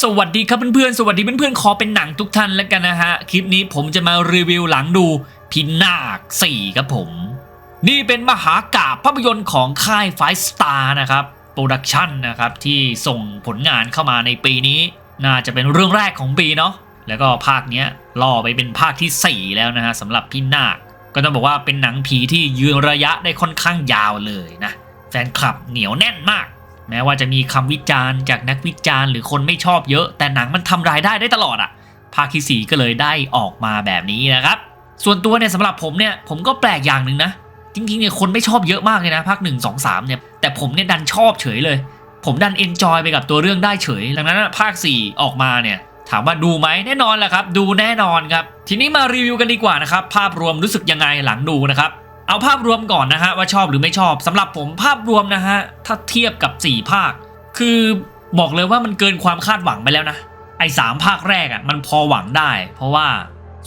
สวัสดีครับเพื่อนๆ สวัสดีเพื่อนๆ ขอเป็นหนังทุกท่านแล้วกันนะฮะ คลิปนี้ผมจะมารีวิวหลังดูพินาค4ครับผม นี่เป็นมหากาพย์ภาพยนตร์ของค่ายไฟสตาร์นะครับ โปรดักชันนะครับ ที่ส่งผลงานเข้ามาในปีนี้ น่าจะเป็นเรื่องแรกของปีเนาะแล้วก็ภาคเนี้ยล่อไปเป็นภาคทีสี่4 แล้วนะฮะสำหรับพี่นาค ก็ต้องบอกว่าเป็นหนังผีที่ยืนระยะได้ค่อนข้างยาวเลยนะ แฟนคลับเหนียวแน่นมาก แม้ว่าจะมีคำวิจารณ์จากนักวิจารณ์หรือคนไม่ชอบเยอะ แต่หนังมันทำรายได้ได้ตลอดอะ่ะ ภาคที่ 4 ก็เลยได้ออกมาแบบนี้นะครับ ส่วนตัวเนี่ยสำหรับผมเนี่ยผมก็แปลกอย่างหนึ่งนะ จริงๆเนี่ยคนไม่ชอบเยอะมากเลยนะภาค1 2 3เนี่ยแต่ผมเนี่ยดันชอบเฉยเลย ผมดันเอนจอยไปกับตัวเรื่องได้เฉย ดังนั้นภาค 4 ออกมาเนี่ยถามว่าดูไหมแน่นอนแหละครับ ดูแน่นอนครับ ทีนี้มารีวิวกันดีกว่านะครับ ภาพรวมรู้สึกยังไงหลังดูนะครับ เอาภาพรวมก่อนนะฮะว่าชอบหรือไม่ชอบสำหรับผมภาพรวมนะฮะถ้าเทียบกับ 4 ภาค คือบอกเลยว่ามันเกินความคาดหวังไปแล้วนะไอ้สามภาคแรกอะ่ะมันพอหวังได้ เพราะว่า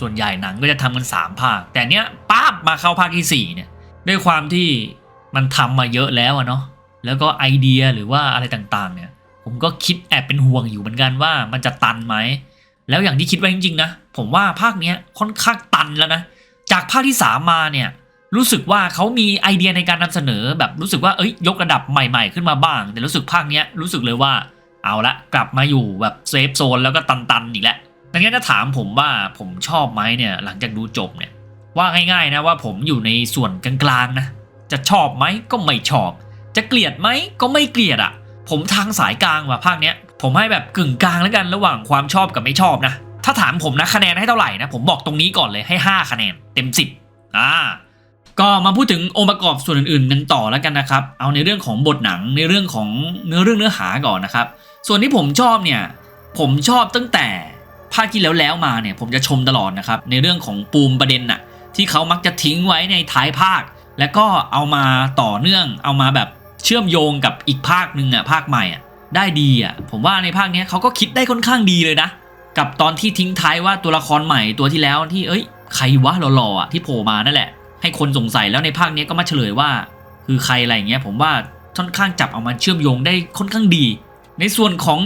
ส่วนใหญ่หนังก็จะทำกัน 3 ภาค แต่เนี้ยป้าบมาเข้าภาคทีสี่4เนี่ยด้วยความที่มันทำมาเยอะแล้วอะเนาะแล้วก็ไอเดียหรือว่าอะไรต่างๆเนี่ยผมก็คิดแอบเป็นห่วงอยู่เหมือนกันว่ามันจะตันไหมแล้วอย่างที่คิดไว้จริงๆนะผมว่าภาคเนี้ยค่อนข้างตันแล้วนะจากภาคที่ 3 มาเนี่ย รู้สึกว่าเขามีไอเดียในการนำเสนอแบบรู้สึกว่าเอ้ยยกระดับใหม่ ๆ ขึ้นมาบ้าง แต่รู้สึกภาคเนี้ยรู้สึกเลยว่าเอาละกลับมาอยู่แบบเซฟโซนแล้วก็ตันๆอีกแล้วดังนั้นถ้าถามผมว่าผมชอบไหมเนี่ยหลังจากดูจบเนี่ยว่าง่ายๆนะว่าผมอยู่ในส่วนกลางๆนะจะชอบไหมก็ไม่ชอบ จะเกลียดไหมก็ไม่เกลียดอะ ผมทางสายกลางว่ะภาคเนี้ยผมให้แบบกึ่งกลางแล้วกันระหว่างความชอบกับไม่ชอบนะถ้าถามผมนะคะแนนให้เท่าไหร่นะผมบอกตรงนี้ก่อนเลยให้ 5 คะแนนเต็ม 10อ่า ก็มาพูดถึงองค์ประกอบส่วนอื่นๆกันต่อแล้วกันนะครับ เอาในเรื่องของบทหนังในเรื่องของเนื้อเรื่องเนื้อหาก่อนนะครับ ส่วนที่ผมชอบเนี่ยผมชอบตั้งแต่ภาคที่แล้วแล้วมาเนี่ยผมจะชมตลอดนะครับในเรื่องของปูมประเด็นน่ะที่เขามักจะทิ้งไว้ในท้ายภาค แล้วก็เอามาต่อเนื่อง เอามาแบบเชื่อมโยงกับอีกภาคหนึ่งอะภาคใหม่อะได้ดีอะผมว่าในภาคเนี้ยเขาก็คิดได้ค่อนข้างดีเลยนะ กับตอนที่ทิ้งท้ายว่าตัวละครใหม่ตัวที่แล้วที่เอ้ยใครวะหล่อๆอะที่โผล่มานั่นแหละ ให้คนสงสัยแล้วในภาคนี้ก็มาเฉลยว่า คือใครอะไรอย่างเงี้ยผมว่าค่อนข้างจับเอามาเชื่อมโยงได้ค่อนข้างดี ในส่วนของ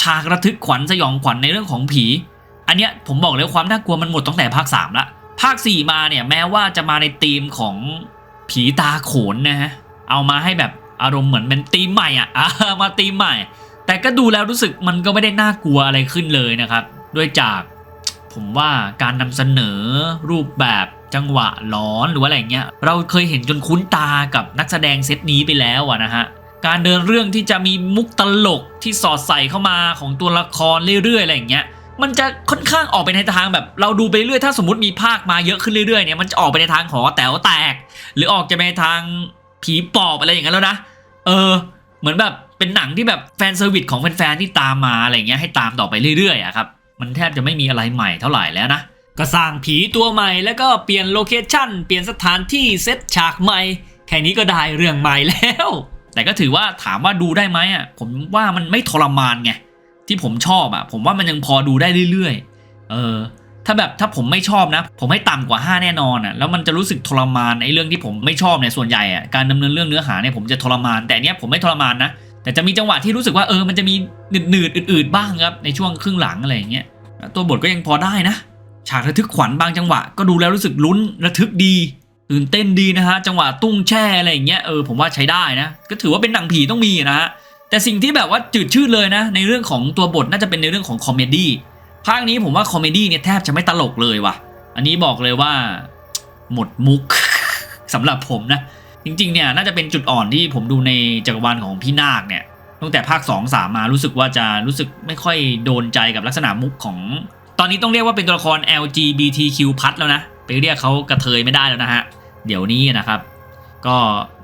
ฉากระทึกขวัญสยองขวัญในเรื่องของผี อันเนี้ยผมบอกเลยความน่ากลัวมันหมดตั้งแต่ภาค 3 ละ ภาค 4 มาเนี่ยแม้ว่าจะมาในธีมของผีตาโขนนะฮะเอามาให้แบบอารมณ์เหมือนเป็นธีมใหม่อะมาธีมใหม่ แต่ก็ดูแล้วรู้สึกมันก็ไม่ได้น่ากลัวอะไรขึ้นเลยนะครับ ด้วยจากผมว่าการนำเสนอรูปแบบ จังหวะหลอนหรือว่าอะไรเงี้ยเราเคยเห็นจนคุ้นตากับนักแสดงเซตนี้ไปแล้วอะนะฮะการเดินเรื่องที่จะมีมุกตลกที่สอดใส่เข้ามาของตัวละครเรื่อยๆอะไรอย่างเงี้ยมันจะค่อนข้างออกไปในทางแบบ เราดูไปเรื่อยถ้าสมมติมีภาคมาเยอะขึ้นเรื่อยๆเนี่ยมันจะออกไปในทางหอแต๋วแตก หรือออกจะไปในทางผีปอบอะไรอย่างเงี้ยแล้วนะเออ เหมือนแบบเป็นหนังที่แบบแฟนเซอร์วิสของแฟนๆที่ตามมาอะไรเงี้ยให้ตามต่อไปเรื่อยๆอะครับมันแทบจะไม่มีอะไรใหม่เท่าไหร่แล้วนะ ก็สร้างผีตัวใหม่แล้วก็เปลี่ยนโลเคชั่นเปลี่ยนสถานที่เซตฉากใหม่ แค่นี้ก็ได้เรื่องใหม่แล้ว แต่ก็ถือว่าถามว่าดูได้ไหมอะผมว่ามันไม่ทรมานไงที่ผมชอบอะ ผมว่ามันยังพอดูได้เรื่อยๆ เออ ถ้าแบบถ้าผมไม่ชอบนะ ผมให้ต่ำกว่า 5 แน่นอนอะแล้วมันจะรู้สึกทรมานไอ้เรื่องที่ผมไม่ชอบเนี่ยส่วนใหญ่อะการดำเนินเรื่องเนื้อหาเนี่ยผมจะทรมาน แต่เนี้ยผมไม่ทรมานนะแต่จะมีจังหวะที่รู้สึกว่าเออมันจะมีหนืดๆอืดๆบ้างครับในช่วงครึ่งหลังอะไรอย่างเงี้ยตัวบทก็ยังพอได้นะ ฉากระทึกขวัญบางจังหวะ ก็ดูแล้วรู้สึกลุ้นระทึกดีตื่นเต้นดีนะฮะจังหวะตุ้งแช่อะไรอย่างเงี้ยเออผมว่าใช้ได้นะก็ถือว่าเป็นหนังผีต้องมีนะฮะแต่สิ่งที่แบบว่าจืดชืดเลยนะ ในเรื่องของตัวบทน่าจะเป็นในเรื่องของคอมเมดี้ภาคนี้ผมว่าคอมเมดี้เนี่ยแทบจะไม่ตลกเลยว่ะ อันนี้บอกเลยว่า หมดมุกสำหรับผมนะ จริงๆเนี่ยน่าจะเป็นจุดอ่อนที่ผมดูในจักรวาลของพี่นาคเนี่ยตั้งแต่ภาค 2 3 มารู้สึกว่าจะรู้สึกไม่ค่อยโดนใจกับลักษณะมุกของ อนนี้ต้องเรียกว่าเป็นตัวละคร LGBTQ+ แล้วนะไปเรียกเขากระเทยไม่ได้แล้วนะฮะเดี๋ยวนี้นะครับ ก็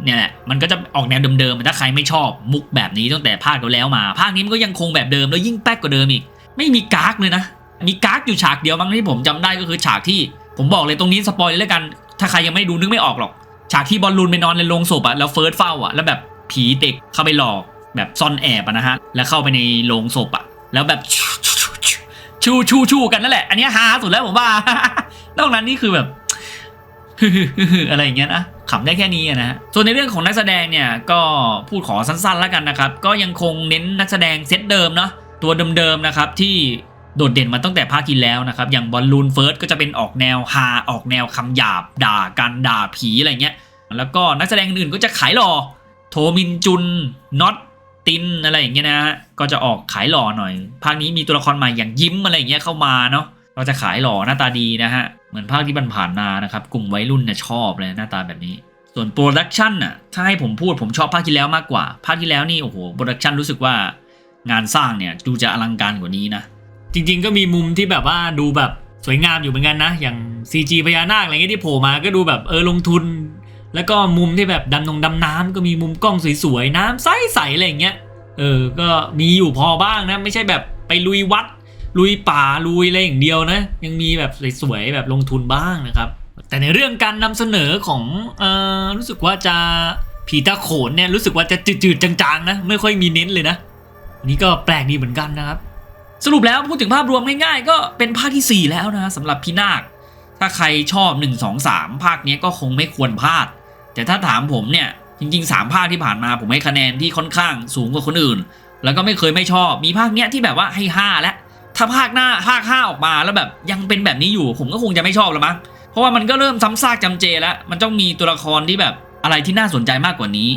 เนี่ยแหละมันก็จะออกแนวเดิมๆถ้าใครไม่ชอบมุกแบบนี้ตั้งแต่ภาคแล้วมา ภาคนี้มันก็ยังคงแบบเดิมแล้วยิ่งแป๊กกว่าเดิมอีก ไม่มีกากเลยนะ มีกากอยู่ฉากเดียวมั้งที่ผมจำได้ก็คือฉากที่ผมบอกเลยตรงนี้สปอยเลยแล้วกัน ถ้าใครยังไม่ดูนึกไม่ออกหรอก ฉากที่บอลลูนไปนอนในโรงศพอะแล้วเฟิร์สเฝ้าอะแล้วแบบผีเด็กเข้าไปหลอกแบบซ่อนแอบอะนะฮะแล้วเข้าไปในโรงศพอะแล้วแบบช ชูชูชูกันนั่นแหละ อันนี้ฮาสุดแล้วผมว่านอกนั้นนี่คือแบบอะไรอย่างเงี้ยนะขำได้แค่นี้นะฮะส่วนในเรื่องของนักแสดงเนี่ยก็พูดขอสั้นๆแล้วกันนะครับ ก็ยังคงเน้นนักแสดงเซตเดิมเนาะตัวเดิมๆนะครับที่โดดเด่นมาตั้งแต่ภาคที่แล้วนะครับ อย่างบอลลูนเฟิร์สก็จะเป็นออกแนวฮาออกแนวคำหยาบด่ากันด่าผีอะไรเงี้ย แล้วก็นักแสดงอื่นก็จะขายหล่อโทมินจุนน็อต ตินอะไรอย่างเงี้ยนะฮะก็จะออกขายหล่อหน่อย ภาคนี้มีตัวละครใหม่อย่างยิ้มอะไรอย่างเงี้ยเข้ามาเนาะก็จะขายหล่อหน้าตาดีนะฮะเหมือนภาคที่ผ่านๆมานะครับกลุ่มวัยรุ่นเนี่ยชอบเลยหน้าตาแบบนี้ ส่วนโปรดักชันน่ะถ้าให้ผมพูดผมชอบภาคที่แล้วมากกว่า ภาคที่แล้วนี่โอ้โหโปรดักชันรู้สึกว่างานสร้างเนี่ยดูจะอลังการกว่านี้นะจริง ๆ ก็มีมุมที่แบบว่าดูแบบสวยงามอยู่เหมือนกันนะ อย่าง CG พญานาคอะไรเงี้ยที่โผล่มาก็ดูแบบเออลงทุน แล้วก็มุมที่แบบดำนงดำน้ำก็มีมุมกล้องสวยๆน้ำใสๆอะไรอย่างเงี้ยเออก็มีอยู่พอบ้างนะไม่ใช่แบบไปลุยวัด ลุยป่าลุยอะไรอย่างเดียวนะ ยังมีแบบสวยๆแบบลงทุนบ้างนะครับ แต่ในเรื่องการนำเสนอของเออรู้สึกว่าจะผีตาโขนเนี่ยรู้สึกว่าจะจืดๆจางๆนะไม่ค่อยมีเน้นเลยนะอันนี้ก็แปลกดีเหมือนกันนะครับสรุปแล้วพูดถึงภาพรวมง่ายๆ ก็เป็นภาคที่ 4 แล้วนะสำหรับพี่นาค ถ้าใครชอบ 1 2 3 ภาคนี้ก็คงไม่ควรพลาด แต่ถ้าถามผมเนี่ยจริงๆ 3 ภาคที่ผ่านมาผมให้คะแนนที่ค่อนข้างสูงกว่าคนอื่น แล้วก็ไม่เคยไม่ชอบมีภาคเนี้ยที่แบบว่าให้ 5 แล้ว ถ้าภาคหน้าภาค 5 ออกมาแล้วแบบยังเป็นแบบนี้อยู่ ผมก็คงจะไม่ชอบแล้วมั้งเพราะว่ามันก็เริ่มซ้ำซากจำเจแล้ว มันต้องมีตัวละครที่แบบอะไรที่น่าสนใจมากกว่านี้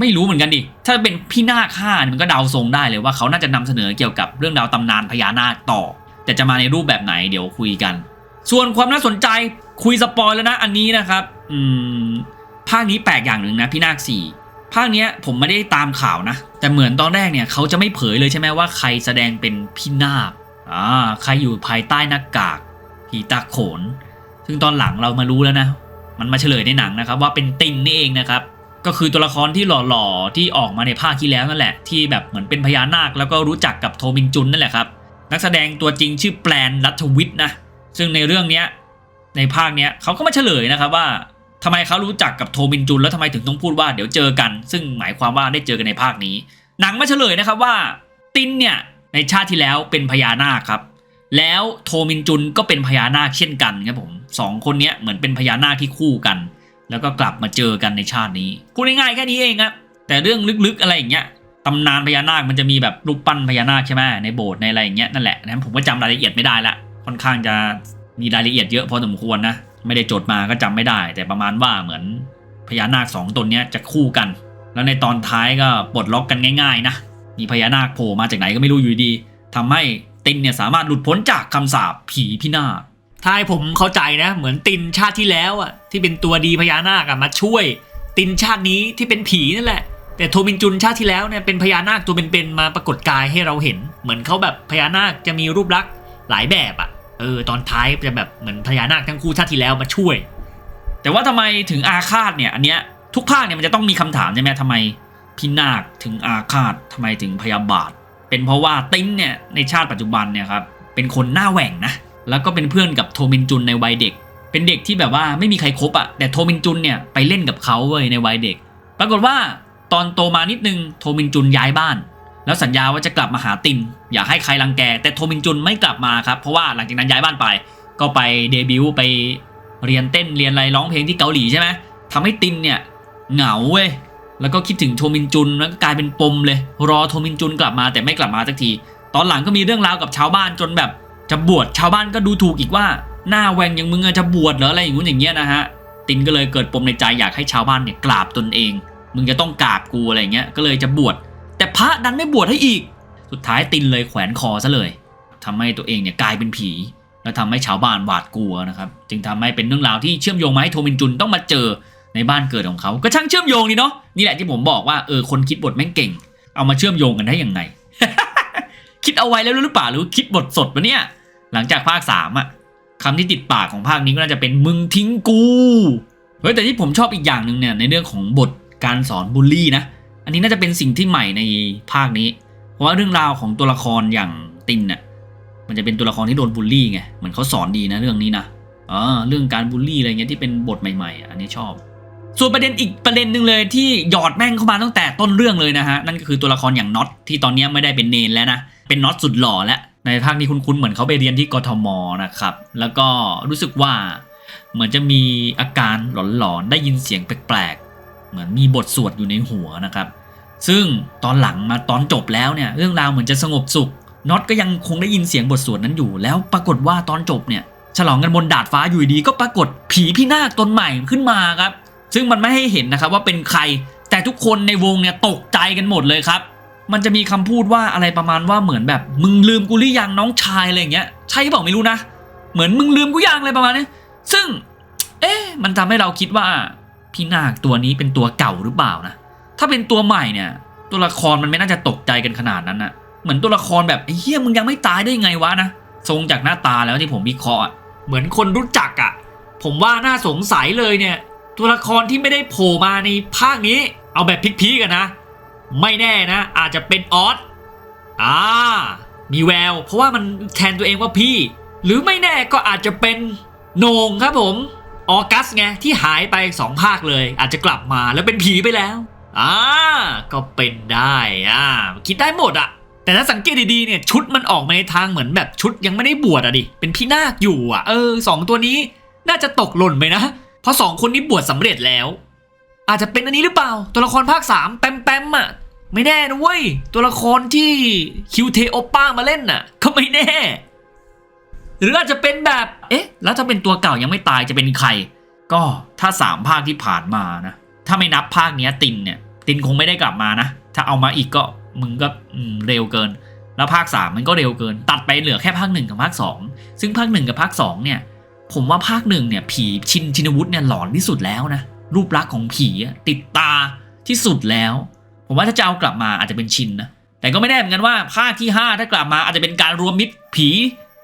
ไม่รู้เหมือนกันดิถ้าเป็นพี่นาคห้ามันก็เดาทรงได้เลยว่าเขาน่าจะนำเสนอเกี่ยวกับเรื่องราวตำนานพญานาคต่อ แต่จะมาในรูปแบบไหนเดี๋ยวคุยกัน ส่วนความน่าสนใจคุยสปอยแล้วนะอันนี้นะครับ อืม ภาคนี้แปลกอย่างหนึ่งนะพี่นาคสี่ภาคเนี้ยผมไม่ได้ตามข่าวนะ แต่เหมือนตอนแรกเนี่ยเขาจะไม่เผยเลยใช่ไหมว่าใครแสดงเป็นพี่นาคอ่าใครอยู่ภายใต้หน้ากากผีตาโขน ซึ่งตอนหลังเรามารู้แล้วนะ มันมาเฉลยในหนังนะครับ ว่าเป็นตินนี่เองนะครับ ก็คือตัวละครที่หล่อๆที่ออกมาในภาคที่แล้วนั่นแหละ ที่แบบเหมือนเป็นพญานาคแล้วก็รู้จักกับโทมินจุนนั่นแหละครับ นักแสดงตัวจริงชื่อแปลนรัฐวิทย์นะ ซึ่งในเรื่องเนี้ยในภาคเนี้ยเขาก็มาเฉลยนะครับว่า ทำไมเขารู้จักกับโทมินจุนแล้วทำไมถึงต้องพูดว่าเดี๋ยวเจอกัน ซึ่งหมายความว่าได้เจอกันในภาคนี้ หนังมาเฉลยนะครับว่า ตินเนี่ยในชาติที่แล้วเป็นพญานาคครับ แล้วโทมินจุนก็เป็นพญานาคเช่นกันครับผมสองคนนี้เหมือนเป็นพญานาคที่คู่กัน แล้วก็กลับมาเจอกันในชาตินี้พูดง่ายๆแค่นี้เองครับแต่เรื่องลึกๆอะไรอย่างเงี้ยตำนานพญานาคมันจะมีแบบรูปปั้นพญานาคใช่ไหมในโบสถ์ในอะไรอย่างเงี้ยนั่นแหละนั้นผมก็จำรายละเอียดไม่ได้ละค่อนข้างจะมีรายละเอียดเยอะพอสมควรนะ ไม่ได้จดมาก็จำไม่ได้ แต่ประมาณว่าเหมือนพญานาคสองตนนี้จะคู่กัน แล้วในตอนท้ายก็ปลดล็อกกันง่าย ๆ นะมีพญานาคโผล่มาจากไหนก็ไม่รู้อยู่ดีทำให้ตินเนี่ยสามารถหลุดพ้นจากคำสาปผีพินาศถ้าให้ผมเข้าใจนะ เหมือนตินชาติที่แล้วอะที่เป็นตัวดีพญานาคอะมาช่วย ตินชาตินี้ที่เป็นผีนั่นแหละ แต่โทมินจุนชาติที่แล้วเนี่ยเป็นพญานาคตัวเป็นๆมาปรากฏกายให้เราเห็น เหมือนเขาแบบพญานาคจะมีรูปลักษณ์หลายแบบอะ เออตอนท้ายจะแบบเหมือนพญานาคทั้งคู่ชาติที่แล้วมาช่วย แต่ว่าทำไมถึงอาฆาตเนี่ยอันเนี้ยทุกภาคเนี่ยมันจะต้องมีคำถามใช่ไหมทำไมพี่นาคถึงอาฆาตทำไมถึงพยาบาท เป็นเพราะว่าติ้นเนี่ยในชาติปัจจุบันเนี่ยครับเป็นคนหน้าแหว่งนะแล้วก็เป็นเพื่อนกับโทมินจุนในวัยเด็ก เป็นเด็กที่แบบว่าไม่มีใครคบอะ่ะแต่โทมินจุนเนี่ยไปเล่นกับเขาเว้ยในวัยเด็ก ปรากฏว่าตอนโตมานิดนึงโทมินจุนย้ายบ้าน แล้วสัญญาว่าจะกลับมาหาติน อย่าให้ใครรังแก แต่โทมินจุนไม่กลับมาครับเพราะว่าหลังจากนั้นย้ายบ้านไป ก็ไปเดบิวต์ไปเรียนเต้นเรียนอะไรร้องเพลงที่เกาหลีใช่ไหมทำให้ตินเนี่ยเหงาเว้ยแล้วก็คิดถึงโทมินจุนแล้วก็กลายเป็นปมเลย รอโทมินจุนกลับมาแต่ไม่กลับมาสักที ตอนหลังก็มีเรื่องราวกับชาวบ้านจนแบบจะบวชชาวบ้านก็ดูถูกอีกว่าหน้าแหวงอย่างมึงจะบวชเหรออะไรอย่างงู้นอย่างเงี้ยนะฮะตินก็เลยเกิดปมในใจอยากให้ชาวบ้านเนี่ยกราบตนเอง มึงจะต้องกราบกูอะไรเงี้ยก็เลยจะบวชแต่พระดันไม่บวชให้อีก สุดท้ายตินเลยแขวนคอซะเลยทำให้ตัวเองเนี่ยกลายเป็นผี แล้วทำให้ชาวบ้านหวาดกลัวนะครับ จึงทำให้เป็นเรื่องราวที่เชื่อมโยงมาให้โทมินจุนต้องมาเจอในบ้านเกิดของเขาก็ช่างเชื่อมโยงนี่เนาะนี่แหละที่ผมบอกว่าเออคนคิดบทแม่งเก่ง เอามาเชื่อมโยงกันได้ยังไง คิดเอาไว้แล้วหรือเปล่าหรือคิดบทสดวะเนี่ยหลังจากภาคสามอะคำที่ติดปากของภาคนี้ก็น่าจะเป็นมึงทิ้งกูเฮ้ยแต่ที่ผมชอบอีกอย่างหนึ่งเนี่ยในเรื่องของบทการสอนบูลลี่นะ อันนี้น่าจะเป็นสิ่งที่ใหม่ในภาคนี้ เพราะว่าเรื่องราวของตัวละครอย่างตินน่ะมันจะเป็นตัวละครที่โดนบูลลี่ไงเหมือนเขาสอนดีนะเรื่องนี้นะอ๋อเรื่องการบูลลี่อะไรเงี้ยที่เป็นบทใหม่ๆ อันนี้ชอบ ส่วนประเด็นอีกประเด็นหนึ่งเลยที่หยอดแม่งเข้ามาตั้งแต่ต้นเรื่องเลยนะฮะนั่นก็คือตัวละครอย่างน็อตที่ตอนนี้ไม่ได้เป็นเนนแล้วนะเป็นน็อตสุดหล่อแล้วในภาคนี้คุ้นๆเหมือนเขาไปเรียนที่กทมนะครับแล้วก็รู้สึกว่าเหมือนจะมีอาการหลอนๆได้ยินเสียงแปลกๆเหมือนมีบทสวดอยู่ในหัวนะครับ ซึ่งตอนหลังมาตอนจบแล้วเนี่ยเรื่องราวเหมือนจะสงบสุขน็อตก็ยังคงได้ยินเสียงบทสวดนั้นอยู่ แล้วปรากฏว่าตอนจบเนี่ยฉลองกันบนดาดฟ้าอยู่ดีก็ปรากฏผีพี่นาคตนใหม่ขึ้นมาครับ ซึ่งมันไม่ให้เห็นนะครับว่าเป็นใคร แต่ทุกคนในวงเนี่ยตกใจกันหมดเลยครับ มันจะมีคำพูดว่าอะไรประมาณว่าเหมือนแบบ มึงลืมกูหรือยังน้องชายอะไรอย่างเงี้ยใช่บอกไม่รู้นะ เหมือนมึงลืมกูยังอะไรประมาณนี้ซึ่ง เอ๊ะมันทำให้เราคิดว่าพี่นาคตัวนี้เป็นตัวเก่าหรือเปล่านะ ถ้าเป็นตัวใหม่เนี่ย ตัวละครมันไม่น่าจะตกใจกันขนาดนั้นนะเหมือนตัวละครแบบไอ้เฮียมึงยังไม่ตายได้ไงวะนะทรงจากหน้าตาแล้วที่ผมวิเคราะห์เหมือนคนรู้จักอะผมว่าน่าสงสัยเลยเนี่ย ตัวละครที่ไม่ได้โผล่มาในภาคนี้ เอาแบบพีคๆกันนะ ไม่แน่นะ อาจจะเป็นออสอ่ามีแวว เพราะว่ามันแทนตัวเองว่าพี่ หรือไม่แน่ก็อาจจะเป็นโหนงครับผม ออกัสไงที่หายไปสองภาคเลย อาจจะกลับมาแล้วเป็นผีไปแล้ว อ่าก็เป็นได้อ่าคิดได้หมดอะแต่ถ้าสังเกตดีๆเนี่ยชุดมันออกมาในทางเหมือนแบบชุดยังไม่ได้บวชอะดิเป็นพี่นาคอยู่อะเออสองตัวนี้น่าจะตกหล่นไปนะ เพราะสองคนนี้บวชสำเร็จแล้ว อาจจะเป็นอันนี้หรือเปล่า ตัวละครภาคสามแปมแปมๆอะไม่แน่นะเว้ย ตัวละครที่คิวเทโอป้ามาเล่นน่ะ ก็ไม่แน่ หรืออาจจะเป็นแบบ เอ๊ะ แล้วถ้าเป็นตัวเก่ายังไม่ตายจะเป็นใคร ก็ถ้าสามภาคที่ผ่านมานะ ถ้าไม่นับภาคเนี้ยตินเนี่ยตินคงไม่ได้กลับมานะ ถ้าเอามาอีกก็มึงก็เร็วเกิน แล้วภาค 3 มันก็เร็วเกิน ตัดไปเหลือแค่ภาค 1 กับภาค 2 ซึ่งภาค 1 กับภาค 2 เนี่ย ผมว่าภาค1เนี่ยผีชินชินวุฒิเนี่ยหลอนที่สุดแล้วนะ รูปลักษณ์ของผีติดตาที่สุดแล้ว ผมว่าถ้าจะเอากลับมาอาจจะเป็นชินนะแต่ก็ไม่แน่เหมือนกันว่าภาคที่ 5 ถ้ากลับมาอาจจะเป็นการรวมมิตรผี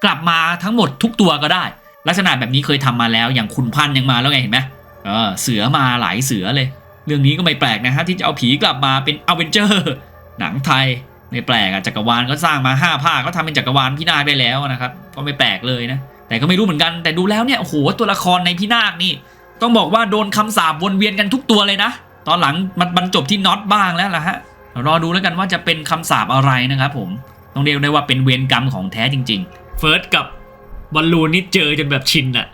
กลับมาทั้งหมดทุกตัวก็ได้ ลักษณะแบบนี้เคยทำมาแล้วอย่างคุณพันยังมาแล้วไงเห็นไหม เออเสือมาหลายเสือเลย เรื่องนี้ก็ไม่แปลกนะฮะที่จะเอาผีกลับมาเป็นอเวนเจอร์หนังไทยไม่แปลกอะจักรวาลก็สร้างมา5ภาคก็ทำเป็นจักรวาลพี่นาคได้แล้วนะครับก็ไม่แปลกเลยนะแต่ก็ไม่รู้เหมือนกัน แต่ดูแล้วเนี่ยโอ้โหตัวละครในพี่นาคนี่ ต้องบอกว่าโดนคำสาปวนเวียนกันทุกตัวเลยนะ ตอนหลังมันบรรจบที่น็อตบ้างแล้วล่ะฮะเรอดูแล้วกันว่าจะเป็นคำสาปอะไรนะครับผมต้องเรียกได้ว่าเป็นเวรกรรมของแท้จริง ๆ เฟิร์สกับบอลลูนนี่เจอจนแบบชินอะ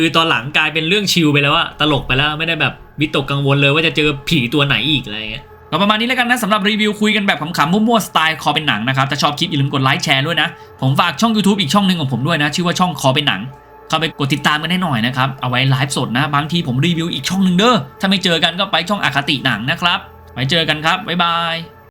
คือตอนหลังกลายเป็นเรื่องชิลไปแล้วอะตลกไปแล้วไม่ได้แบบวิตกกังวลเลยว่าจะเจอผีตัวไหนอีกอะไรเงี้ยก็ประมาณนี้แล้วกันนะสำหรับรีวิวคุยกันแบบขำๆมั่วๆสไตล์คอเป็นหนังนะครับถ้าชอบคลิปอย่าลืมกดไลค์แชร์ด้วยนะ ผมฝากช่อง YouTube อีกช่องหนึ่งของผมด้วยนะ ชื่อว่าช่องคอเป็นหนัง เข้าไปกดติดตามกันให้หน่อยนะครับ เอาไว้ไลฟ์สดนะ บางทีผมรีวิวอีกช่องหนึ่งเด้อถ้าไม่เจอกันก็ไปช่องอคติหนังนะครับไว้เจอกันครับบ๊ายบาย